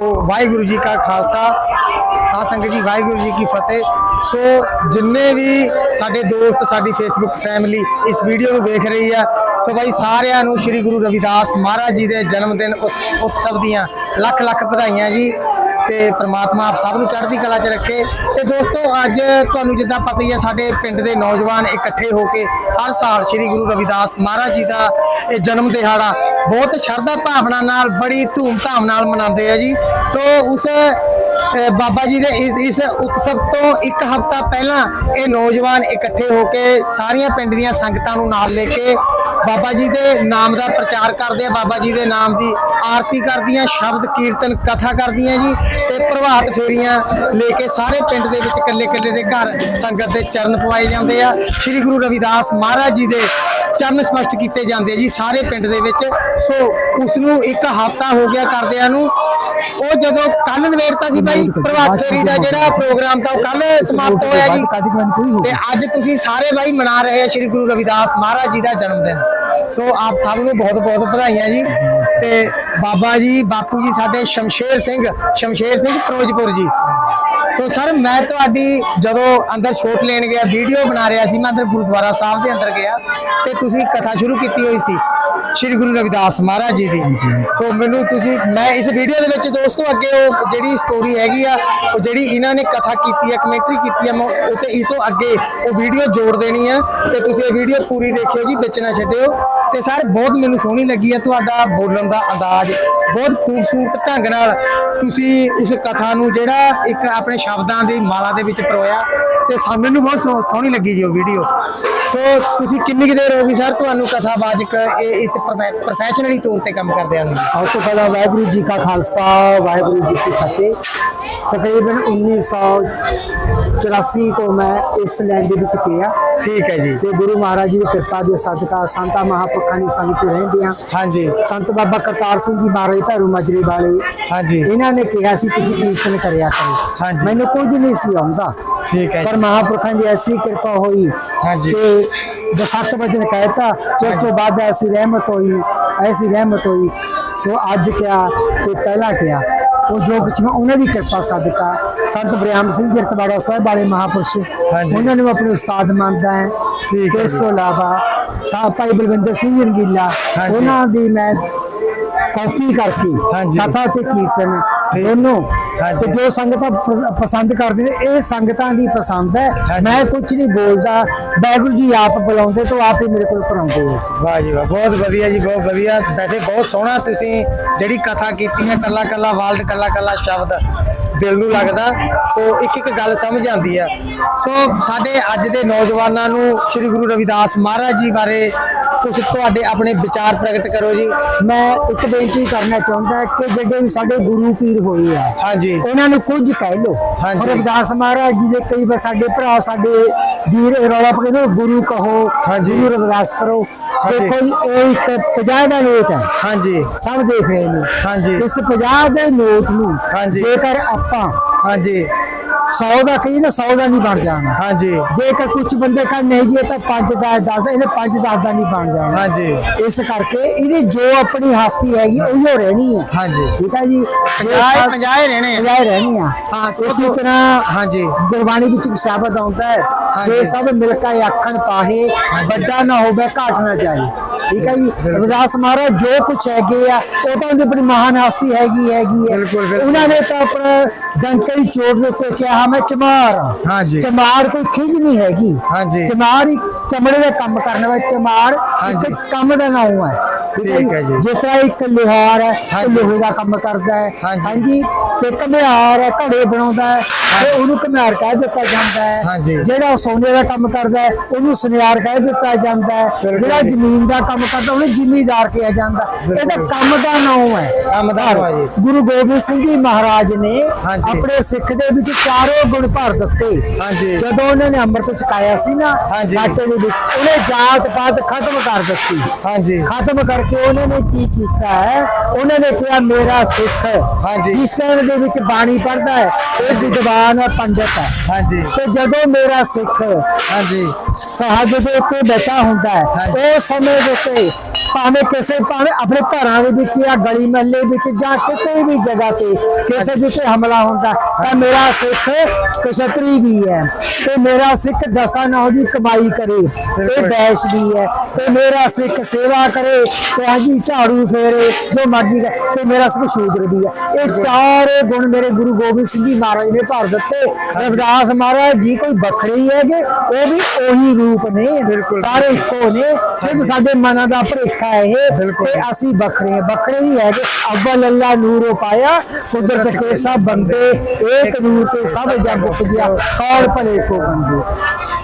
ਸੋ ਵਾਹਿਗੁਰੂ ਜੀ ਕਾ ਖਾਲਸਾ, ਸਾਧ ਸੰਗਤ ਜੀ, ਵਾਹਿਗੁਰੂ ਜੀ ਕੀ ਫਤਿਹ। ਸੋ ਜਿੰਨੇ ਵੀ ਸਾਡੇ ਦੋਸਤ, ਸਾਡੀ ਫੇਸਬੁੱਕ ਫੈਮਿਲੀ ਇਸ ਵੀਡੀਓ ਨੂੰ ਵੇਖ ਰਹੀ ਆ, ਸੋ ਬਾਈ ਸਾਰਿਆਂ ਨੂੰ ਸ੍ਰੀ ਗੁਰੂ ਰਵਿਦਾਸ ਮਹਾਰਾਜ ਜੀ ਦੇ ਜਨਮ ਦਿਨ ਉਤਸਵ ਦੀਆਂ ਲੱਖ ਲੱਖ ਵਧਾਈਆਂ ਜੀ। ਤੇ ਪ੍ਰਮਾਤਮਾ ਆਪ ਸਭ ਨੂੰ ਚੜ੍ਹਦੀ ਕਲਾ 'ਚ ਰੱਖੇ। ਤੇ ਦੋਸਤੋ, ਅੱਜ ਤੁਹਾਨੂੰ ਜਿੱਦਾਂ ਪਤਾ ਹੀ ਹੈ ਸਾਡੇ ਪਿੰਡ ਦੇ ਨੌਜਵਾਨ ਇਕੱਠੇ ਹੋ ਕੇ ਹਰ ਸਾਲ ਸ੍ਰੀ ਗੁਰੂ ਰਵਿਦਾਸ ਮਹਾਰਾਜ ਜੀ ਦਾ ਇਹ ਜਨਮ ਦਿਹਾੜਾ ਬਹੁਤ ਸ਼ਰਧਾ ਭਾਵਨਾ ਨਾਲ, ਬੜੀ ਧੂਮ-ਧਾਮ ਨਾਲ ਮਨਾਉਂਦੇ ਆ ਜੀ। ਤੋਂ ਉਸ ਬਾਬਾ ਜੀ ਦੇ ਇਸ ਇਸ ਉਤਸਵ ਤੋਂ ਇੱਕ ਹਫ਼ਤਾ ਪਹਿਲਾਂ ਇਹ ਨੌਜਵਾਨ ਇਕੱਠੇ ਹੋ ਕੇ ਸਾਰੀਆਂ ਪਿੰਡ ਦੀਆਂ ਸੰਗਤਾਂ ਨੂੰ ਨਾਲ ਲੈ ਕੇ ਬਾਬਾ ਜੀ ਦੇ ਨਾਮ ਦਾ ਪ੍ਰਚਾਰ ਕਰਦੇ ਆ ਬਾਬਾ ਜੀ ਦੇ ਨਾਮ ਦੀ ਆਰਤੀ ਕਰਦੀਆਂ ਸ਼ਬਦ ਕੀਰਤਨ ਕਥਾ ਕਰਦੀਆਂ ਜੀ ਤੇ ਪ੍ਰਭਾਤ ਫੇਰੀਆਂ ਲੈ ਕੇ ਸਾਰੇ ਪਿੰਡ ਦੇ ਵਿੱਚ ਇਕੱਲੇ ਇਕੱਲੇ ਦੇ ਘਰ ਸੰਗਤ ਦੇ ਚਰਨ ਪਵਾਏ ਜਾਂਦੇ ਆ। ਸ੍ਰੀ ਗੁਰੂ ਰਵਿਦਾਸ ਮਹਾਰਾਜ ਜੀ ਦੇ ਚਰਨ ਸਪਸ਼ਟ ਕੀਤੇ ਜਾਂਦੇ ਆ ਜੀ ਸਾਰੇ ਪਿੰਡ ਦੇ ਵਿੱਚ। ਸੋ ਉਸ ਨੂੰ ਇੱਕ ਹਫ਼ਤਾ ਹੋ ਗਿਆ ਕਰਦਿਆਂ ਨੂੰ। ਉਹ ਜਦੋਂ ਕੱਲ ਨਵੇੜਤਾ ਸੀ ਬਾਈ ਪ੍ਰਭਾਤ ਫੇਰੀ ਦਾ ਜਿਹੜਾ ਪ੍ਰੋਗਰਾਮ ਤਾਂ ਉਹ ਕੱਲ ਸਮਾਪਤ ਹੋਇਆ ਜੀ। ਤੇ ਅੱਜ ਤੁਸੀਂ ਸਾਰੇ ਬਾਈ ਮਨਾ ਰਹੇ ਆ ਸ੍ਰੀ ਗੁਰੂ ਰਵਿਦਾਸ ਮਹਾਰਾਜ ਜੀ ਦਾ ਜਨਮ ਦਿਨ। ਸੋ ਆਪ ਸਭ ਨੂੰ ਬਹੁਤ ਬਹੁਤ ਵਧਾਈਆਂ ਜੀ। ਤੇ ਬਾਬਾ ਜੀ ਬਾਪੂ ਜੀ ਸਾਡੇ ਸ਼ਮਸ਼ੇਰ ਸਿੰਘ ਸ਼ਮਸ਼ੇਰ ਸਿੰਘ ਫਿਰੋਜ਼ਪੁਰ ਜੀ। ਸੋ ਸਰ ਮੈਂ ਤੁਹਾਡੀ ਜਦੋਂ ਅੰਦਰ ਸ਼ੋਟ ਲੈਣ ਗਿਆ ਵੀਡੀਓ ਬਣਾ ਰਿਹਾ ਸੀ ਮੈਂ ਅੰਦਰ ਗੁਰਦੁਆਰਾ ਸਾਹਿਬ ਦੇ ਅੰਦਰ ਗਿਆ। ਤੇ ਤੁਸੀਂ ਕਥਾ ਸ਼ੁਰੂ ਕੀਤੀ ਹੋਈ ਸੀ ਸ਼੍ਰੀ ਗੁਰੂ ਰਵਿਦਾਸ ਮਹਾਰਾਜ ਜੀ ਦੀ। ਸੋ ਮੈਨੂੰ ਤੁਸੀਂ ਮੈਂ ਇਸ ਵੀਡੀਓ ਦੇ ਵਿੱਚ ਦੋਸਤੋ ਅੱਗੇ ਉਹ ਜਿਹੜੀ ਸਟੋਰੀ ਹੈਗੀ ਆ ਉਹ ਜਿਹੜੀ ਇਹਨਾਂ ਨੇ ਕਥਾ ਕੀਤੀ ਹੈ ਕਮੈਂਟਰੀ ਕੀਤੀ ਹੈ ਮੈਂ ਉਹ ਤੇ ਇਹ ਤੋਂ ਅੱਗੇ ਉਹ ਵੀਡੀਓ ਜੋੜ ਦੇਣੀ ਆ। ਤੇ ਤੁਸੀਂ ਇਹ ਵੀਡੀਓ ਪੂਰੀ ਦੇਖਿਓ ਜੀ ਵਿੱਚ ਨਾ ਛੱਡਿਓ। ਤੇ ਸਰ, ਬਹੁਤ ਮੈਨੂੰ ਸੋਹਣੀ ਲੱਗੀ ਹੈ ਤੁਹਾਡਾ ਬੋਲਣ ਦਾ ਅੰਦਾਜ਼। ਬਹੁਤ ਖੂਬਸੂਰਤ ਢੰਗ ਨਾਲ ਤੁਸੀਂ ਉਸ ਕਥਾ ਨੂੰ ਜਿਹੜਾ ਇੱਕ ਆਪਣੇ ਸ਼ਬਦਾਂ ਦੀ ਮਾਲਾ ਦੇ ਵਿੱਚ ਪਰੋਇਆ ਤੇ ਸਾ ਮੈਨੂੰ ਬਹੁਤ ਸੋਹ- ਸੋਹਣੀ ਲੱਗੀ ਜੀ ਉਹ ਵੀਡੀਓ ਸੋ ਤੁਸੀਂ ਕਿੰਨੀ ਕੁ ਦੇਰ ਹੋ ਗਈ ਸਰ ਤੁਹਾਨੂੰ ਕਥਾਵਾਚਕ ਇਹ ਇਸ ਪ੍ਰੋਫੈਸ਼ਨਲੀ ਤੌਰ ਤੇ ਕੰਮ ਕਰਦਿਆਂ ਨੂੰ? ਸਭ ਤੋਂ ਪਹਿਲਾਂ ਵਾਹਿਗੁਰੂ ਜੀ ਕਾ ਖਾਲਸਾ ਵਾਹਿਗੁਰੂ ਜੀ ਕੀ ਫਤਿਹ। ਤਕਰੀਬਨ 1984 ਤੋਂ ਮੈਂ ਇਸ ਲਾਈਨ ਦੇ ਵਿੱਚ ਪਿਆ। ਠੀਕ ਹੈ ਜੀ। ਤੇ ਗੁਰੂ ਮਹਾਰਾਜ ਜੀ ਦੀ ਕਿਰਪਾ ਦੇ ਸਦਕਾ ਸੰਤਾਂ ਮਹਾਂਪੁਰਖਾਂ ਦੀ ਸੰਗ ਚ ਰਹਿੰਦੇ ਆ ਹਾਂਜੀ। ਸੰਤ ਬਾਬਾ ਕਰਤਾਰ ਸਿੰਘ ਜੀ ਮਹਾਰਾਜ ਭੈਰੂ ਮਾਜਰੀ ਵਾਲੇ। ਹਾਂਜੀ। ਇਹਨਾਂ ਨੇ ਕਿਹਾ ਸੀ ਤੁਸੀਂ ਕੀਰਤਨ ਕਰਿਆ ਕਰੋ। ਹਾਂਜੀ। ਮੈਨੂੰ ਕੁਝ ਨਹੀਂ ਸੀ ਆਉਂਦਾ। ਠੀਕ ਹੈ ਪਰ ਮਹਾਂਪੁਰਖਾਂ ਦੀ ਐਸੀ ਕਿਰਪਾ ਹੋਈ ਹਾਂਜੀ। ਕਿ ਜੋ ਸੱਤ ਵਚਨ ਕਹਿਤਾ ਉਸ ਤੋਂ ਬਾਅਦ ਐਸੀ ਰਹਿਮਤ ਹੋਈ ਐਸੀ ਰਹਿਮਤ ਹੋਈ ਸੋ ਅੱਜ ਕਿਆ ਤੇ ਪਹਿਲਾਂ ਕਿਆ ਉਹ ਜੋ ਕੁਛ ਮੈਂ ਉਹਨਾਂ ਦੀ ਕਿਰਪਾ ਸਦਕਾ ਸੰਤ ਬ੍ਰਿਆਮ ਸਿੰਘ ਜੀ ਰਤਵਾੜਾ ਸਾਹਿਬ ਵਾਲੇ ਮਹਾਪੁਰਸ਼ ਹਾਂਜੀ। ਉਹਨਾਂ ਨੂੰ ਆਪਣੇ ਉਸਤਾਦ ਮੰਨਦਾ ਹੈ ਠੀਕ ਹੈ ਇਸ ਤੋਂ ਇਲਾਵਾ ਸਾਹਿਬ ਭਾਈ ਬਲਵਿੰਦਰ ਸਿੰਘ ਰੰਗੀਲਾ। ਉਹਨਾਂ ਦੀ ਮੈਂ ਕਾਪੀ ਕਰਕੇ। ਕਥਾ ਤੇ ਕੀਰਤਨ ਦੋਨੋਂ। ਤੇ ਜੋ ਸੰਗਤਾਂ ਪਸ- ਪਸੰਦ ਕਰਦੇ ਨੇ ਇਹ ਸੰਗਤਾਂ ਦੀ ਪਸੰਦ ਹੈ। ਮੈਂ ਕੁਝ ਨਹੀਂ ਬੋਲਦਾ। ਵਾਹਿਗੁਰੂ ਜੀ ਆਪ ਬੁਲਾਉਂਦੇ ਤੋਂ ਆਪ ਹੀ ਮੇਰੇ ਕੋਲ ਕਰਾਉਂਦੇ ਹੋ ਵਾਹ ਜੀ ਵਾਹ ਬਹੁਤ ਵਧੀਆ ਜੀ ਬਹੁਤ ਵਧੀਆ। ਵੈਸੇ ਬਹੁਤ ਸੋਹਣਾ ਤੁਸੀਂ ਜਿਹੜੀ ਕਥਾ ਕੀਤੀ ਹੈ ਕੱਲਾ ਕੱਲਾ ਵਰਲਡ ਕੱਲਾ ਕੱਲਾ ਸ਼ਬਦ ਦਿਲ ਨੂੰ ਲੱਗਦਾ। ਸੋ ਇੱਕ ਇੱਕ ਗੱਲ ਸਮਝ ਆਉਂਦੀ ਆ। ਸੋ ਸਾਡੇ ਅੱਜ ਦੇ ਨੌਜਵਾਨਾਂ ਨੂੰ ਸ੍ਰੀ ਗੁਰੂ ਰਵਿਦਾਸ ਮਹਾਰਾਜ ਜੀ ਬਾਰੇ ਕੁਝ ਤੁਹਾਡੇ ਆਪਣੇ ਵਿਚਾਰ ਪ੍ਰਗਟ ਕਰੋ ਜੀ। ਮੈਂ ਇੱਕ ਬੇਨਤੀ ਕਰਨਾ ਚਾਹੁੰਦਾ ਕਿ ਜਿਹੜੇ ਵੀ ਸਾਡੇ ਗੁਰੂ ਪੀਰ ਹੋਏ ਆ ਹਾਂਜੀ। ਉਹਨਾਂ ਨੂੰ ਕੁਝ ਕਹਿ ਲੋ ਹਾਂਜੀ। ਰਵਿਦਾਸ ਮਹਾਰਾਜ ਜੀ ਦੇ ਕਈ ਵਾਰ ਸਾਡੇ ਭਰਾ ਸਾਡੇ ਵੀਰ ਰੌਲਾ ਪਕੇ ਗੁਰੂ ਕਹੋ ਹਾਂਜੀ। ਗੁਰੂ ਰਵਿਦਾਸ ਕਰੋ। ਦੇਖੋ ਜੀ, ਇਹ ਇੱਕ 50 ਦਾ ਨੋਟ ਹੈ। ਹਾਂਜੀ। ਸਭ ਦੇਖ ਰਹੇ ਨੇ। ਹਾਂਜੀ। ਇਸ 50 ਦੇ ਨੋਟ ਨੂੰ। ਜੇਕਰ ਆਪਾਂ ਹਾਂਜੀ। 100 ਦਾ ਕਹੀ ਨਾ 100 ਦਾ ਨਹੀਂ ਬਣ ਜਾਣਾ। ਹਾਂਜੀ। ਜੇਕਰ ਕੁਝ ਬੰਦੇ ਕਰ ਨਹੀਂ ਜੀ ਤਾਂ 5 ਦਾ 10 ਦਾ ਇਹਨੇ 5 10 ਦਾ ਨਹੀਂ ਬਣ ਜਾਣਾ। ਹਾਂਜੀ। ਇਸ ਕਰਕੇ ਇਹਦੀ ਜੋ ਆਪਣੀ ਹਸਤੀ ਹੈਗੀ ਉਹੀ ਰਹਿਣੀ ਹੈ ਹਾਂਜੀ। ਠੀਕ ਹੈ ਜੀ? ਪੰਜਾਹ ਪੰਜਾਹ ਹੀ ਰਹਿਣੇ ਆ। ਪੰਜਾਹ ਰਹਿਣੀ ਆ। ਹਾਂ, ਇਸੇ ਤਰ੍ਹਾਂ ਹਾਂਜੀ। ਗੁਰਬਾਣੀ ਵਿੱਚ ਇੱਕ ਸ਼ਬਦ ਆਉਂਦਾ ਹੈ। ਜੇ ਸਭ ਮਿਲ ਕੇ ਆਖਣ ਪਾਹੇ ਵੱਡਾ ਨਾ ਹੋਵੇ ਘਾਟ ਨਾ ਜਾਏ। ਠੀਕ ਹੈ ਜੀ ਰਵਿਦਾਸ ਮਹਾਰਾਜ ਜੋ ਕੁਝ ਹੈਗੇ ਆ ਉਹ ਤਾਂ ਉਹਦੀ ਆਪਣੀ ਮਹਾਨ ਹਸਤੀ ਹੈਗੀ ਹੈਗੀ ਹੈ। ਉਹਨਾਂ ਨੇ ਤਾਂ ਆਪਣਾ ਡੰਕੇ ਦੀ ਚੋਟ ਦੇ ਉੱਤੇ ਕਿਹਾ ਮੈਂ ਚਮਾਰ ਹਾਂ ਹਾਂਜੀ। ਚਮਾਰ ਕੋਈ ਖਿਜ ਨਹੀਂ ਹੈਗੀ ਹਾਂਜੀ। ਚਮਾਰ ਹੀ ਚਮੜੇ ਦਾ ਕੰਮ ਕਰਨ ਵਾਲਾ ਚਮਾਰ। ਇੱਕ ਕੰਮ ਦਾ ਨਾਮ ਹੈ ਠੀਕ ਹੈ ਜੀ। ਜਿਸ ਤਰ੍ਹਾਂ ਇੱਕ ਲੋਹਾਰ ਹੈ। ਲੋਹੇ ਦਾ ਕੰਮ ਕਰਦਾ ਹੈ ਹਾਂਜੀ। ਤੇ ਘਮਿਆਰ ਹੈ ਘੜੇ ਬਣਾਉਂਦਾ ਹੈ ਤੇ ਉਹਨੂੰ ਘਮਿਆਰ ਕਹਿ ਦਿੱਤਾ ਜਾਂਦਾ ਹੈ। ਜਿਹੜਾ ਸੋਨੇ ਦਾ ਕੰਮ ਕਰਦਾ ਹੈ ਉਹਨੂੰ ਸੁਨਿਆਰ ਕਹਿ ਦਿੱਤਾ ਜਾਂਦਾ ਹੈ ਜਿਹੜਾ। ਜ਼ਮੀਨ ਦਾ ਕੰਮ ਕਰਦਾ ਉਹਨੂੰ ਜ਼ਿਮੀਦਾਰ ਕਿਹਾ ਜਾਂਦਾ ਇਹਦਾ। ਕੰਮ ਦਾ ਨਾਮ ਹੈ ਕੰਮ ਦਾ ਨਾਮ ਹੈ ਜੀ। ਗੁਰੂ ਗੋਬਿੰਦ ਸਿੰਘ ਜੀ ਮਹਾਰਾਜ ਨੇ। ਆਪਣੇ ਸਿੱਖ ਦੇ ਵਿੱਚ ਚਾਰੋਂ ਗੁਣ ਭਰ ਦਿੱਤੇ ਹਾਂਜੀ। ਜਦੋਂ ਉਹਨਾਂ ਨੇ ਅੰਮ੍ਰਿਤ ਛਕਾਇਆ ਸੀ ਨਾ। ਆਟੇ ਦੇ ਵਿੱਚ ਉਹਨੇ ਜਾਤ ਪਾਤ ਖਤਮ ਕਰ ਦਿੱਤੀ ਹਾਂਜੀ ਖਤਮ ਕਰਕੇ ਉਹਨਾਂ ਨੇ ਕੀ ਕੀਤਾ ਹੈ ਉਹਨਾਂ ਨੇ ਕਿਹਾ ਮੇਰਾ ਸਿੱਖ ਹਾਂਜੀ। ਜਿਸ ਟਾਈਮ ਦੇ ਵਿੱਚ ਬਾਣੀ ਪੜ੍ਹਦਾ ਹੈ ਇਹ ਵਿਦਵਾਨ ਹੈ ਪੰਡਤ ਹੈ ਹਾਂਜੀ ਤੇ ਜਦੋਂ ਮੇਰਾ ਸਿੱਖ ਹਾਂਜੀ ਸਹਾਜ ਦੇ ਉੱਤੇ ਬੈਠਾ ਹੁੰਦਾ ਹੈ। ਉਸ ਸਮੇਂ ਦੇ ਉੱਤੇ ਭਾਵੇਂ ਕਿਸੇ ਭਾਵੇਂ ਆਪਣੇ ਘਰਾਂ ਦੇ ਵਿੱਚ ਜਾਂ ਗਲੀ ਮਹੱਲੇ ਵਿੱਚ ਜਾਂ ਕਿਤੇ ਵੀ ਜਗ੍ਹਾ ਤੇ ਕਿਸੇ ਦੇ ਤੇ ਹਮਲਾ ਹੁੰਦਾ ਤਾਂ ਮੇਰਾ ਸਿੱਖ ਕਸ਼ਤਰੀ ਵੀ ਹੈ। ਤੇ ਮੇਰਾ ਸਿੱਖ ਦਸਾਂ ਨੌ ਦੀ ਕਮਾਈ ਕਰੇ ਤੇ ਬੈਸ਼ ਵੀ ਹੈ। ਤੇ ਮੇਰਾ ਸਿੱਖ ਸੇਵਾ ਕਰੇ ਤੇ ਹਾਂਜੀ ਝਾੜੂ ਫੇਰੇ ਜੋ ਮਰਜ਼ੀ ਕਰੇ ਤੇ ਮੇਰਾ ਸਿੱਖ ਸ਼ੂਦਰ ਵੀ ਹੈ। ਇਹ ਚਾਰੇ ਗੁਣ ਮੇਰੇ ਗੁਰੂ ਗੋਬਿੰਦ ਸਿੰਘ ਜੀ ਮਹਾਰਾਜ ਨੇ ਭਰ ਦਿੱਤੇ। ਰਵਿਦਾਸ ਮਹਾਰਾਜ ਜੀ ਕੋਈ ਵੱਖਰੇ ਹੀ ਹੈਗੇ ਉਹ ਵੀ ਉਹੀ ਰੂਪ ਨੇ। ਬਿਲਕੁਲ। ਸਾਰੇ ਇੱਕੋ ਨੇ। ਸਿਰਫ ਸਾਡੇ ਮਨਾਂ ਦਾ ਭਰੇਖਾ ਹੈ ਇਹ ਤੇ ਅਸੀਂ ਵੱਖਰੇ ਹਾਂ। ਵੱਖਰੇ ਨਹੀਂ ਹੈਗੇ। ਅਵਲ ਅੱਲਾ ਨੂਰੋ ਪਾਇਆ ਕੁਦਰਤ ਕੇ ਸਭ ਬੰਦੇ ਏਕ ਨੂਰ ਤੇ ਸਭ ਜਗ ਉਪਜਿਆ ਔਰ ਭਲੇ ਕੋ ਬੰਦੇ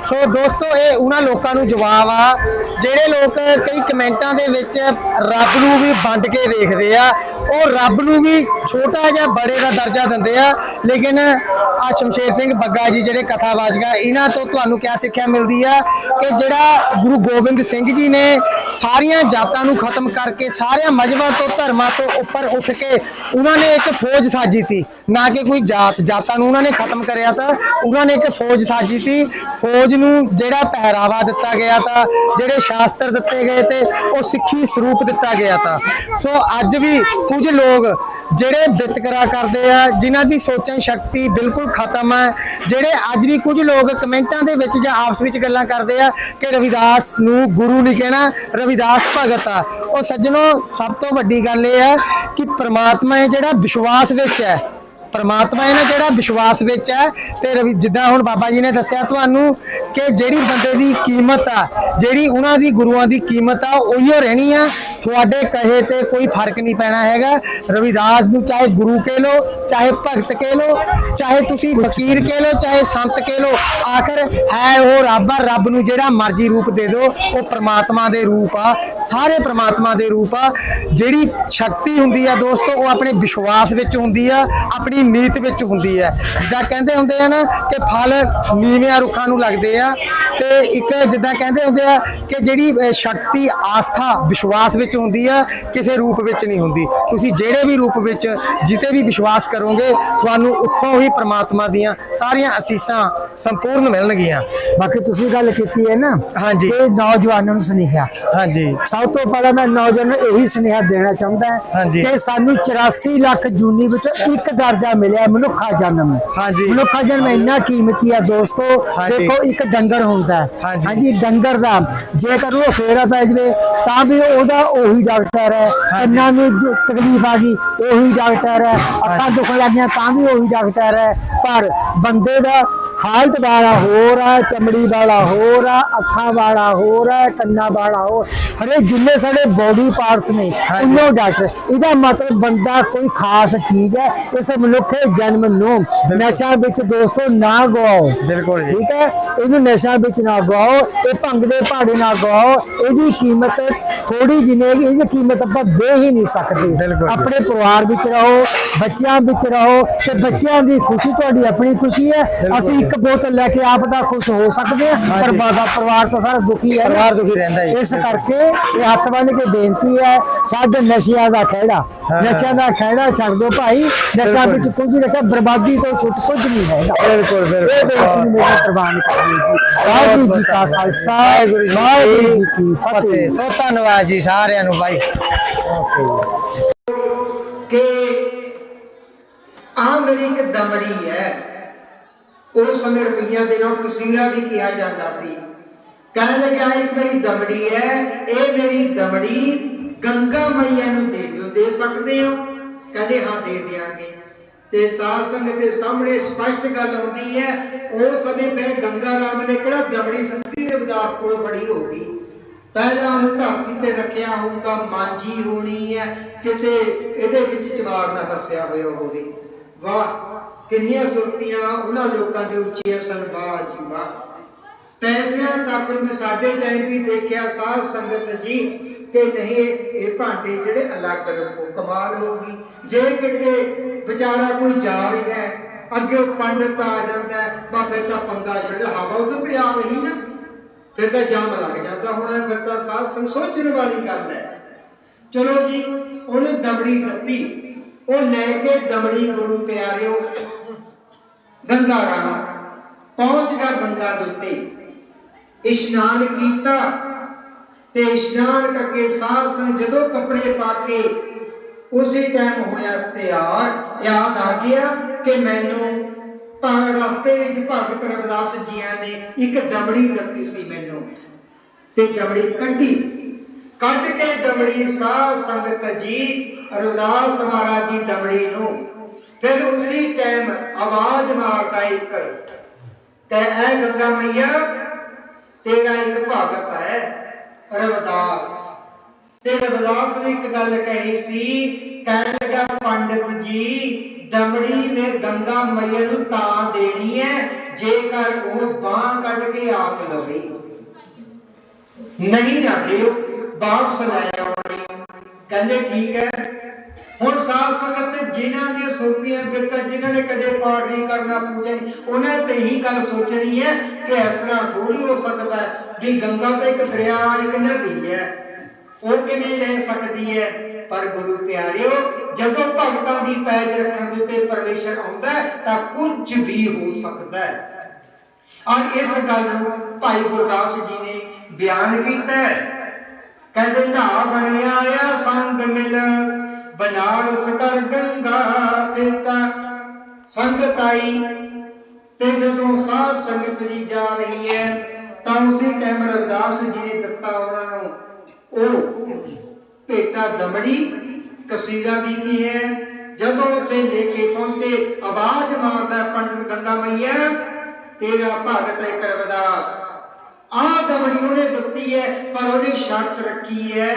ਸੋ ਦੋਸਤੋ, ਇਹ ਉਹਨਾਂ ਲੋਕਾਂ ਨੂੰ ਜਵਾਬ ਆ, ਜਿਹੜੇ ਲੋਕ ਕਈ ਕਮੈਂਟਾਂ ਦੇ ਵਿੱਚ ਰੱਬ ਨੂੰ ਵੀ ਵੰਡ ਕੇ ਦੇਖਦੇ ਆ, ਉਹ ਰੱਬ ਨੂੰ ਵੀ ਛੋਟਾ ਜਾਂ ਬੜੇ ਦਾ ਦਰਜਾ ਦਿੰਦੇ ਆ, ਲੇਕਿਨ ਆ ਸ਼ਮਸ਼ੇਰ ਸਿੰਘ ਬੱਗਾ ਜੀ ਜਿਹੜੇ ਕਥਾਵਾਚਕ ਆ, ਇਹਨਾਂ ਤੋਂ ਤੁਹਾਨੂੰ ਕਿਆ ਸਿੱਖਿਆ ਮਿਲਦੀ ਆ ਕਿ ਜਿਹੜਾ ਗੁਰੂ ਗੋਬਿੰਦ ਸਿੰਘ ਜੀ ਨੇ ਸਾਰੀਆਂ ਜਾਤਾਂ ਨੂੰ ਖਤਮ ਕਰਕੇ ਸਾਰਿਆਂ ਮਜ਼ਹਬਾਂ ਤੋਂ, ਧਰਮਾਂ ਤੋਂ ਉੱਪਰ ਉੱਠ ਕੇ ਉਹਨਾਂ ਨੇ ਇੱਕ ਫੌਜ ਸਾਜੀ ਤੀ, ਨਾ ਕਿ ਕੋਈ ਜਾਤ, ਜਾਤਾਂ ਨੂੰ ਉਹਨਾਂ ਨੇ ਖਤਮ ਕਰਿਆ ਤਾਂ ਉਹਨਾਂ ਨੇ ਇੱਕ ਫੌਜ ਸਾਜੀ ਤੀ, ਫੌਜ ਨੂੰ ਜਿਹੜਾ ਪਹਿਰਾਵਾ ਦਿੱਤਾ ਗਿਆ ਤਾਂ, ਜਿਹੜੇ ਸ਼ਾਸਤਰ ਦਿੱਤੇ ਗਏ ਤੇ ਉਹ ਸਿੱਖੀ ਸਰੂਪ ਦਿੱਤਾ ਗਿਆ ਤਾਂ। ਸੋ ਅੱਜ ਵੀ ਕੁਝ ਲੋਕ ਜਿਹੜੇ ਵਿਤਕਰਾ ਕਰਦੇ ਆ, ਜਿਨ੍ਹਾਂ ਦੀ ਸੋਚਣ ਸ਼ਕਤੀ ਬਿਲਕੁਲ ਖਤਮ ਹੈ, ਜਿਹੜੇ ਅੱਜ ਵੀ ਕੁਝ ਲੋਕ ਕਮੈਂਟਾਂ ਦੇ ਵਿੱਚ ਜਾਂ ਆਪਸ ਵਿੱਚ ਗੱਲਾਂ ਕਰਦੇ ਆ ਕਿ ਰਵਿਦਾਸ ਨੂੰ ਗੁਰੂ ਨਹੀਂ ਕਹਿਣਾ, ਰਵਿਦਾਸ ਭਗਤ ਆ। ਉਹ ਸੱਜਣੋ, ਸਭ ਤੋਂ ਵੱਡੀ ਗੱਲ ਇਹ ਹੈ ਕਿ ਪ੍ਰਮਾਤਮਾ ਹੈ ਜਿਹੜਾ ਵਿਸ਼ਵਾਸ ਵਿੱਚ ਹੈ ਪਰਮਾਤਮਾ ਇਹਨਾਂ ਜਿਹੜਾ ਵਿਸ਼ਵਾਸ ਵਿੱਚ ਹੈ ਤੇ ਰਵੀ ਜਿੱਦਾਂ ਹੁਣ ਬਾਬਾ ਜੀ ਨੇ ਦੱਸਿਆ ਤੁਹਾਨੂੰ ਕਿ ਜਿਹੜੀ ਬੰਦੇ ਦੀ ਕੀਮਤ ਆ, ਜਿਹੜੀ ਉਹਨਾਂ ਦੀ ਗੁਰੂਆਂ ਦੀ ਕੀਮਤ ਆ, ਉਹੀਓ ਰਹਿਣੀ ਆ। ਤੁਹਾਡੇ ਕਹੇ ਤੇ ਕੋਈ ਫ਼ਰਕ ਨਹੀਂ ਪੈਣਾ ਹੈਗਾ। ਰਵਿਦਾਸ ਨੂੰ ਚਾਹੇ ਗੁਰੂ ਕਹਿ ਲੋ ਚਾਹੇ ਭਗਤ ਕਹਿ ਲੋ ਚਾਹੇ ਤੁਸੀਂ ਫਕੀਰ ਕਹਿ ਲੋ ਚਾਹੇ ਸੰਤ ਕਹਿ ਲੋ ਆਖਰ ਹੈ ਉਹ ਰੱਬ ਆ, ਰੱਬ ਨੂੰ ਜਿਹੜਾ ਮਰਜ਼ੀ ਰੂਪ ਦੇ ਦਿਓ, ਉਹ ਪ੍ਰਮਾਤਮਾ ਦੇ ਰੂਪ ਆ, ਸਾਰੇ ਪ੍ਰਮਾਤਮਾ ਦੇ ਰੂਪ ਆ। ਜਿਹੜੀ ਸ਼ਕਤੀ ਹੁੰਦੀ ਆ ਦੋਸਤੋ, ਉਹ ਆਪਣੇ ਵਿਸ਼ਵਾਸ ਵਿੱਚ ਹੁੰਦੀ ਆ, ਆਪਣੀ ਨੀਤ ਵਿੱਚ ਹੁੰਦੀ ਹੈ। ਜਿੱਦਾਂ ਕਹਿੰਦੇ ਹੁੰਦੇ ਆ ਨਾ ਕਿ ਫਲ ਨੀਵਿਆਂ ਰੁੱਖਾਂ ਨੂੰ ਲੱਗਦੇ ਆ। ਤੇ ਇੱਕ ਜਿੱਦਾਂ ਕਹਿੰਦੇ ਹੁੰਦੇ ਆ ਕਿ ਜਿਹੜੀ ਸ਼ਕਤੀ ਆਸਥਾ ਵਿਸ਼ਵਾਸ ਵਿੱਚ ਹੁੰਦੀ ਆ ਕਿਸੇ ਰੂਪ ਵਿੱਚ ਨਹੀਂ ਹੁੰਦੀ। ਤੁਸੀਂ ਜਿਹੜੇ ਵੀ ਰੂਪ ਵਿੱਚ ਜਿਤੇ ਵੀ ਵਿਸ਼ਵਾਸ ਕਰੋਗੇ ਤੁਹਾਨੂੰ ਉੱਥੋਂ ਹੀ ਪ੍ਰਮਾਤਮਾ ਦੀਆਂ ਸਾਰੀਆਂ ਅਸੀਸਾਂ ਸੰਪੂਰਨ ਮਿਲਣਗੀਆਂ। ਬਾਕੀ ਤੁਸੀਂ ਗੱਲ ਕੀਤੀ ਹੈ ਨਾ ਹਾਂਜੀ। ਕਿ ਨੌਜਵਾਨਾਂ ਨੂੰ ਸੁਨੇਹਾ। ਹਾਂਜੀ। ਸਭ ਤੋਂ ਪਹਿਲਾਂ ਮੈਂ ਨੌਜਵਾਨ ਨੂੰ ਇਹੀ ਸੁਨੇਹਾ ਦੇਣਾ ਚਾਹੁੰਦਾ। ਕਿ ਸਾਨੂੰ 84 ਲੱਖ ਜੂਨੀ ਵਿੱਚੋਂ ਇੱਕ ਦਰਜਾ ਮਿਲਿਆ ਮਨੁੱਖਾ ਜਨਮ। ਹਾਂਜੀ। ਮਨੁੱਖਾ ਜਨਮ ਇੰਨਾ ਕੀਮਤੀ ਆ ਦੋਸਤੋ। ਦੇਖੋ ਇੱਕ ਡੰਗਰ ਹੁੰਦਾ ਹੈ। ਹਾਂਜੀ। ਡੰਗਰ ਦਾ ਜੇਕਰ ਉਹ ਫੇਰਾ ਪੈ ਜਵੇ ਤਾਂ ਵੀ ਉਹਦਾ ਉਹੀ ਡਾਕਟਰ ਹੈ। ਕੰਨਾਂ ਨੂੰ ਤਕਲੀਫ ਆ ਗਈ ਉਹੀ ਡਾਕਟਰ ਹੈ। ਅੱਖਾਂ ਦੁਖਣ ਲੱਗੀਆਂ ਤਾਂ ਵੀ ਉਹੀ ਡਾਕਟਰ ਹੈ। ਪਰ ਬੰਦੇ ਦਾ ਹਾਲਤ ਵਾਲਾ ਹੋਰ ਹੈ ਚਮੜੀ ਵਾਲਾ ਹੋਰ ਹੈ ਅੱਖਾਂ ਵਾਲਾ ਹੋਰ ਹੈ ਕੰਨਾਂ ਵਾਲਾ ਹੋਰ ਹਰੇ ਜਿੰਨੇ ਸਾਡੇ ਬੋਡੀ ਪਾਰਟਸ ਨੇ ਉਹਨੋਂ ਡਾਕਟਰ। ਇਹਦਾ ਮਤਲਬ ਬੰਦਾ ਕੋਈ ਖਾਸ ਚੀਜ਼ ਹੈ। ਇਸ ਮਨੁੱਖੇ ਜਨਮ ਨੂੰ ਨਸ਼ਾ ਵਿੱਚ ਦੋਸਤੋ ਨਾ ਗਵਾਓ। ਬਿਲਕੁਲ ਠੀਕ ਹੈ? ਇਹਨੂੰ ਨਸ਼ਾ ਵਿੱਚ ਨਾ ਗਵਾਓ ਇਹ ਭੰਗ ਦੇ ਪਹਾੜੇ ਨਾ ਗਵਾਓ ਇਹਦੀ ਕੀਮਤ ਥੋੜੀ ਜਿਹੀ ਨੇ ਇਹਦੀ ਕੀਮਤ ਆਪਾਂ ਦੇ ਹੀ ਨਹੀਂ ਸਕਦੇ। ਆਪਣੇ ਪਰਿਵਾਰ ਵਿੱਚ ਰਹੋ ਬੱਚਿਆਂ ਵਿੱਚ ਰਹੋ ਤੇ ਬੱਚਿਆਂ ਦੀ ਖੁਸ਼ੀ ਤੁਹਾਡੀ ਆਪਣੀ ਖੁਸ਼ੀ ਹੈ। ਅਸੀਂ ਇੱਕ ਬੋਤਲ ਲੈ ਕੇ ਆਪ ਦਾ ਖੁਸ਼ ਹੋ ਸਕਦੇ ਹਾਂ ਪਰ ਬਾਦਾ ਪਰਿਵਾਰ ਤਾਂ ਸਾਰਾ ਦੁਖੀ ਹੈ। ਪਰਿਵਾਰ ਦੁਖੀ ਰਹਿੰਦਾ ਜੀ। ਇਸ ਕਰਕੇ ਇਹ ਹੱਥ ਬੰਨ ਕੇ ਬੇਨਤੀ ਹੈ ਛੱਡ ਨਸ਼ਿਆਂ ਦਾ ਖਹਿੜਾ। ਨਸ਼ਿਆਂ ਦਾ ਖਹਿੜਾ ਛੱਡ ਦੋ ਭਾਈ ਨਸ਼ਾ ਬਿਲਕੁਲ। ਵਿੱਚ ਕੁਝ ਨਹੀਂ ਰੱਖਿਆ ਬਰਬਾਦੀ ਤੋਂ ਛੁੱਟ ਕੁਝ ਨਹੀਂ ਹੈਗਾ। ਬਿਲਕੁਲ ਬਿਲਕੁਲ। ਮੇਰੀ ਪ੍ਰਵਾਨ ਕਰਿਓ ਜੀ। ਵਾਹਿਗੁਰੂ ਜੀ ਕਾ ਖਾਲਸਾ ਵਾਹਿਗੁਰੂ ਜੀ ਕੀ ਫਤਿਹ। ਸੋ ਧੰਨਵਾਦ ਜੀ ਸਾਰਿਆਂ ਨੂੰ ਬਾਈ। ਕਿ ਆਹ ਮੇਰੀ ਇੱਕ ਦਮੜੀ ਹੈ। ਉਸ ਸਮੇਂ ਰੁਪਈਆ ਦੇ ਨਾਲ ਕਸੀਰਾ ਵੀ ਕਿਹਾ ਜਾਂਦਾ ਸੀ। ਕਹਿਣ ਲੱਗਿਆ ਇੱਕ ਮੇਰੀ ਦਮੜੀ ਹੈ। ਇਹ ਮੇਰੀ ਦਮੜੀ ਗੰਗਾ ਮਈਆ ਨੂੰ ਦੇ ਦਿਓ ਦੇ ਸਕਦੇ ਹੋ? ਕਹਿੰਦੇ ਹਾਂ ਦੇ ਦਿਆਂਗੇ। ਤੇ ਸਾਧ ਸੰਗਤ ਦੇ ਸਾਹਮਣੇ ਸਪਸ਼ਟ ਗੱਲ ਆਉਂਦੀ ਹੈ ਉਸ ਸਮੇਂ ਫਿਰ ਗੰਗਾ ਰਾਮ ਨੇ ਕਿਹੜਾ ਦਮੜੀ ਸੰਧੀ ਰਵਿਦਾਸ ਕੋਲੋਂ ਫੜੀ ਹੋਗੀ ਪਹਿਲਾਂ ਉਹਨੂੰ ਧਰਤੀ ਤੇ ਰੱਖਿਆ ਹੋਊਗਾ, ਮਾਂਜੀ ਹੋਣੀ ਹੈ, ਕਿਤੇ ਇਹਦੇ ਵਿੱਚ ਚਵਾਰ ਨਾ ਫਸਿਆ ਹੋਇਆ ਹੋਵੇ ਵਾਹ, ਕਿੰਨੀਆਂ ਸੁਰਤੀਆਂ, ਉਹਨਾਂ ਲੋਕਾਂ ਦੇ ਉੱਚੇ ਸਨ ਵਾਹ ਜੀ ਵਾਹ। ਪੈਸਿਆਂ ਤੱਕ ਵੀ ਸਾਡੇ ਟਾਈਮ ਵੀ ਦੇਖਿਆ, ਸਾਧ ਸੰਗਤ ਜੀ ਕਿ ਨਹੀਂ, ਇਹ ਭਾਂਡੇ ਜਿਹੜੇ ਅਲੱਗ ਰੱਖੋ ਕਮਾਲ ਹੋਗੀ ਜੇ ਕਿਤੇ ਵਿਚਾਰਾ ਕੋਈ ਜਾ ਰਿਹਾ ਹੈ, ਅੱਗੇ ਪੰਡਤ ਆ ਜਾਂਦਾ ਬਾ ਫਿਰ ਤਾਂ ਪੰਗਾ ਛੱਡਦਾ ਹਵਾ ਉਧਰ ਤੇ ਰਹੀ ਨਾ, ਫਿਰ ਤਾਂ ਜਾਮ ਲੱਗ ਜਾਂਦਾ ਹੋਣਾ, ਫਿਰ ਤਾਂ ਸਾਧ ਸੰਗ ਸੋਚਣ ਵਾਲੀ ਗੱਲ ਹੈ। ਚਲੋ ਜੀ, ਉਹਨੇ ਦਮੜੀ ਦਿੱਤੀ, ਉਹ ਲੈ ਕੇ ਦਮੜੀ ਗੁਰੂ ਪਿਆਰਿਓ, ਗੰਗਾ ਰਾਮ, ਪਹੁੰਚ ਗਿਆ ਗੰਗਾ ਦੇ ਉੱਤੇ। ਇਸ਼ਨਾਨ ਕੀਤਾ ਤੇ ਇਸ਼ਨਾਨ ਕਰਕੇ ਸਾਧ ਸੰਗ ਜਦੋਂ ਕੱਪੜੇ ਪਾ ਕੇ ਉਸੇ ਟਾਈਮ ਹੋਇਆ ਤਿਆਰ, ਯਾਦ ਆ ਗਿਆ ਕਿ ਮੈਨੂੰ ਪਰ ਰਸਤੇ ਵਿੱਚ ਭਗਤ ਰਵਿਦਾਸ ਜੀਆਂ ਨੇ ਇੱਕ ਦਮੜੀ ਦਿੱਤੀ ਸੀ ਮੈਨੂੰ ਤੇ ਦਮੜੀ ਕੱਢੀ। ਕੱਢ ਕੇ ਦਮੜੀ ਸਾਧ ਸੰਗਤ ਜੀ, ਰਵਿਦਾਸ ਮਹਾਰਾਜ ਜੀ ਦਮੜੀ ਨੂੰ। ਫਿਰ ਉਸੇ ਟਾਈਮ ਆਵਾਜ਼ ਮਾਰਦਾ ਇੱਕ ਕਿ ਐ ਗੰਗਾ ਮਈਆ, ਤੇਰਾ ਇੱਕ ਭਗਤ ਹੈ। ਰਵਿਦਾਸ। ਤੇ ਰਵਿਦਾਸ ਨੇ ਇੱਕ ਗੱਲ ਕਹੀ ਸੀ, ਕਹਿਣ ਲੱਗਾ, ਪੰਡਿਤ ਜੀ, ਦਮੜੀ ਨੇ ਗੰਗਾ ਮਈਆ ਨੂੰ ਤਾਂ ਦੇਣੀ ਹੈ ਜੇਕਰ ਉਹ ਬਾਹ ਕੱਢ ਕੇ ਆਪ ਲਵੇ। ਨਹੀਂ ਨਾ ਦਿਓ ਵਾਪਸ ਲੈ ਆਉਣੀ ਕਹਿੰਦੇ, ਠੀਕ ਹੈ ਹੁਣ ਸਾਧ ਸੰਗਤ ਜਿਨ੍ਹਾਂ ਦੀਆਂ ਸੁਰਤੀਆਂ ਬਿਰਤਾਂ ਜਿਨ੍ਹਾਂ ਨੇ ਕਦੇ ਪਾਠ ਨਹੀਂ ਕਰਨਾ, ਪੂਜਾ ਨਹੀਂ, ਉਹਨਾਂ ਤੇ ਇਹੀ ਗੱਲ ਸੋਚਣੀ ਹੈ ਕਿ ਇਸ ਤਰ੍ਹਾਂ ਥੋੜੀ ਹੋ ਸਕਦਾ ਹੈ ਵੀ ਗੰਗਾ ਤਾਂ ਇੱਕ ਦਰਿਆ, ਇੱਕ ਨਦੀ ਹੈ। ਉਹ ਕਿਵੇਂ ਲੈ ਸਕਦੀ ਹੈ? ਪਰ ਗੁਰੂ ਪਿਆਰਿਓ, ਜਦੋਂ ਭਗਤਾਂ ਦੀ ਪੈਜ ਰੱਖਣ ਦੇ ਉੱਤੇ ਪਰਮੇਸ਼ਰ ਆਉਂਦਾ ਤਾਂ ਕੁਝ ਵੀ ਹੋ ਸਕਦਾ ਹੈ। ਔਰ ਇਸ ਗੱਲ ਨੂੰ ਭਾਈ ਗੁਰਦਾਸ ਜੀ ਨੇ ਬਿਆਨ ਕੀਤਾ ਹੈ। ਕਹਿੰਦੇ ਢਾ ਬਣਿਆ ਆ, ਸੰਗ ਮਿਲ ਬਨਾਰਸ ਕਰ ਗੰਗਾ ਤੇਟਾ ਸੰਗਤ ਆਈ ਤੇ ਜਦੋਂ ਸਾਧ ਸੰਗਤ ਜੀ ਜਾ ਰਹੀ ਹੈ, ਤਾਂ ਉਸੇ ਟਾਈਮ ਰਵਿਦਾਸ ਜੀ ਨੇ ਦਿੱਤਾ ਉਹਨਾਂ ਨੂੰ, ਉਹ ਭੇਟਾ ਦਮੜੀ ਕਸੀਰਾ ਵੀ ਹੈ। ਜਦੋਂ ਉੱਥੇ ਲੈ ਕੇ ਪਹੁੰਚੇ, ਆਵਾਜ਼ ਮਾਰਦਾ ਪੰਡਿਤ ਗੰਗਾ ਮਈਆ, ਤੇਰਾ ਭਗਤ ਹੈ ਇੱਕ ਆ ਦਮੜੀ ਉਹਨੇ ਦਿੱਤੀ ਹੈ, ਪਰ ਉਹਨੇ ਸ਼ਰਤ ਰੱਖੀ ਹੈ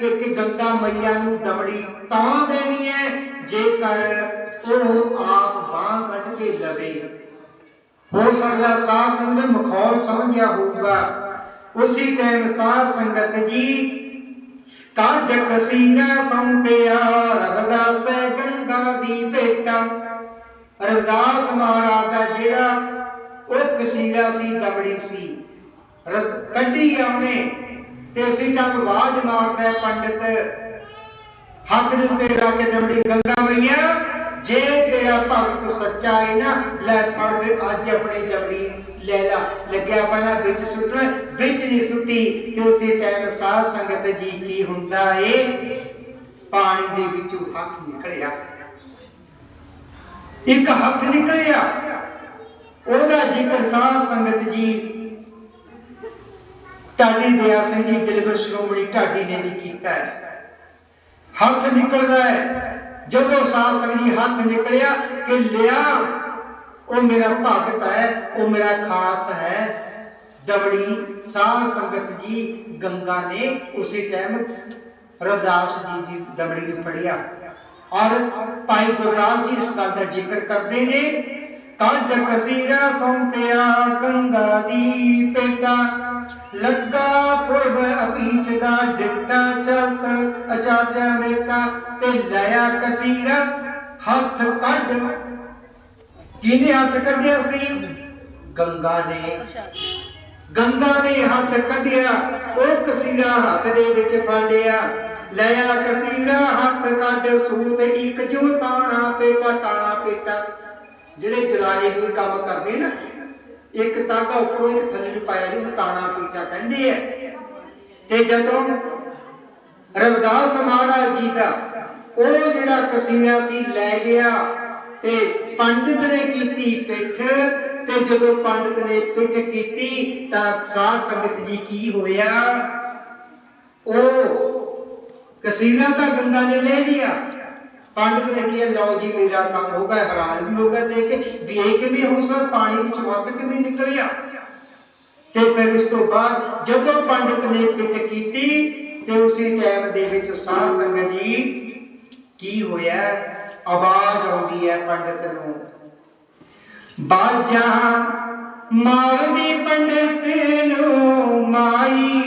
ਕਿ ਗੰਗਾ ਮਈਆ ਨੂੰ ਦਮੜੀ ਤਾਂ ਦੇਣੀ ਹੈ ਜੇਕਰ ਉਹ ਆਪ ਬਾਹ ਕੱਢ ਕੇ ਲਵੇ। ਹੋ ਸਕਦਾ ਸਾਧ ਸੰਗਤ ਮਖੌਲ ਸਮਝਿਆ ਹੋਊਗਾ। ਉਸੇ ਟਾਈਮ ਸਾਧ ਸੰਗਤ ਜੀ, ਕਾਢ ਕਸੀਰਾ ਸੰਪਿਆ ਰਵਦਾਸ ਗੰਗਾ ਦੀ ਭੇਟਾ। ਰਵਦਾਸ ਮਹਾਰਾਜ ਦਾ ਜਿਹੜਾ ਉਹ ਕਸੀਰਾ ਸੀ, ਦਮੜੀ ਸੀ। ਰਤ ਕੱਢੀ ਆ ਉਹਨੇ। ਤੇ ਉਸੇ ਟਾਈਮ ਆਵਾਜ਼ ਮਾਰਦਾ ਪੰਡਿਤ। ਹੱਥ ਦੇ ਉੱਤੇ ਰੱਖ ਕੇ ਦਮੜੀ ਗੰਗਾ ਮਈਆ ਜੇ ਤੇਰਾ ਭਗਤ ਸੱਚਾ ਹੈ ਨਾ, ਲੈ ਫੜ, ਅੱਜ ਆਪਣੀ ਦਮੜੀ ਲੈ ਲਾ। ਲੱਗਿਆ ਪਹਿਲਾਂ ਵਿੱਚ ਸੁੱਟਣਾ, ਵਿੱਚ ਨਹੀਂ ਸੁੱਟੀ, ਤੇ ਉਸੇ ਟਾਈਮ ਸਾਧ ਸੰਗਤ ਜੀ ਕੀ ਹੁੰਦਾ ਏ। ਪਾਣੀ ਦੇ ਵਿੱਚੋਂ ਹੱਥ ਨਿਕਲਿਆ। ਇੱਕ ਹੱਥ ਨਿਕਲਿਆ। ਉਹਦਾ ਜ਼ਿਕਰ ਸਾਧ ਸੰਗਤ ਜੀ ਢਾਡੀ ਦਿਆ ਸਿੰਘ ਜੀ ਦਿਲਬਰ ਸ਼੍ਰੋਮਣੀ ਢਾਡੀ ਨੇ ਵੀ ਕੀਤਾ ਹੈ। ਹੱਥ ਨਿਕਲਦਾ ਹੈ। ਜਦੋਂ ਸਾਧ ਸੰਗਤ ਜੀ ਹੱਥ ਨਿਕਲਿਆ ਕਿ ਲਿਆ, ਉਹ ਮੇਰਾ ਭਗਤ ਹੈ, ਉਹ ਮੇਰਾ ਖਾਸ ਹੈ। ਦਬੜੀ ਸਾਧ ਸੰਗਤ ਜੀ ਗੰਗਾ ਨੇ ਉਸੇ ਟਾਈਮ ਰਵਦਾਸ ਜੀ ਦੀ ਦਬੜੀ ਨੂੰ ਫੜਿਆ। ਔਰ ਭਾਈ ਗੁਰਦਾਸ ਜੀ ਇਸ ਗੱਲ ਦਾ ਜ਼ਿਕਰ ਕਰਦੇ ਨੇ, ਕੱਢ ਕਸੀਰਾ ਸੌਂਪਿਆ ਗੰਗਾ ਦੀ ਪੇਟਾ ਲੱਗਾ ਪੁਰਬ ਅਪੀਚ ਦਾ ਡਿੱਟਾ ਚਲਤ ਅਚਾਤਿਆ ਮੇਟਾ ਤੇ ਲਿਆ ਕਸੀਰਾ, ਹੱਥ ਕੱਢ। ਕਿਹਨੇ ਹੱਥ ਕੱਢਿਆ ਸੀ? ਗੰਗਾ ਨੇ। ਗੰਗਾ ਨੇ ਹੱਥ ਕੱਢਿਆ, ਉਹ ਕਸੀਰਾ ਹੱਥ ਦੇ ਵਿੱਚ ਫੜ ਲਿਆ ਲਿਆ ਕਸੀਰਾ, ਹੱਥ ਕੱਢ, ਸੂਤ ਇੱਕ ਜੋ ਤਾਣਾ ਪੇਟਾ ਤਾਣਾ ਪੇਟਾ। ਜਿਹੜੇ ਜਲਾਏ ਵੀ ਕੰਮ ਕਰਦੇ ਨਾ ਇੱਕ ਤਾਗਾ ਉੱਪਰੋਂ ਇੱਕ ਥੱਲੇ ਨੂੰ ਪਾਇਆ ਜਿਹਨੂੰ ਤਾਣਾ ਪੀਟਾ ਕਹਿੰਦੇ ਆ। ਤੇ ਜਦੋਂ ਰਵਿਦਾਸ ਮਹਾਰਾਜ ਜੀ ਦਾ ਉਹ ਜਿਹੜਾ ਕਸੀਰਾ ਸੀ, ਲੈ ਗਿਆ ਤੇ ਪੰਡਿਤ ਨੇ ਕੀਤੀ ਪਿੱਠ, ਤੇ ਜਦੋਂ ਪੰਡਿਤ ਨੇ ਪਿੱਠ ਕੀਤੀ ਤਾਂ ਸਾਧ ਸੰਗਤ ਜੀ ਕੀ ਹੋਇਆ? ਉਹ ਕਸੀਨਾ ਤਾਂ ਗੰਗਾ ਨੇ ਲੈ ਲਿਆ। पांडव ने किया लो जी मेरा कम हो गया हैरान भी हो गया देख ਵੇਖ ਵੀ ਹੁਣ ਸਰ ਪਾਣੀ ਵਿੱਚ ਵੱਧ ਕੇ ਵੀ ਨਿਕਲਿਆ। ਤੇ ਫਿਰ ਉਸ ਤੋਂ ਬਾਅਦ ਜਦੋਂ ਪੰਡਤ ਨੇ ਪਿੱਟ ਕੀਤੀ, ਤੇ ਉਸੇ ਟਾਈਮ ਦੇ ਵਿੱਚ ਸਾਧ ਸੰਗਤ ਜੀ, ਕੀ ਹੋਇਆ? ਆਵਾਜ਼ ਆਉਂਦੀ ਹੈ ਪੰਡਤ ਨੂੰ। ਬਾਜਾ ਮਾਰਦੀ ਪੰਡਤ ਨੂੰ ਮਾਈ।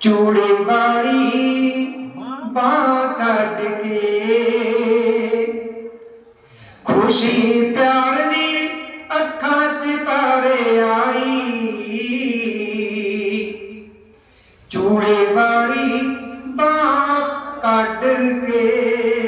ਚੂੜੇ ਵਾਲੀ ਬਾਂ ਕੱਢ ਕੇ ਖੁਸ਼ੀ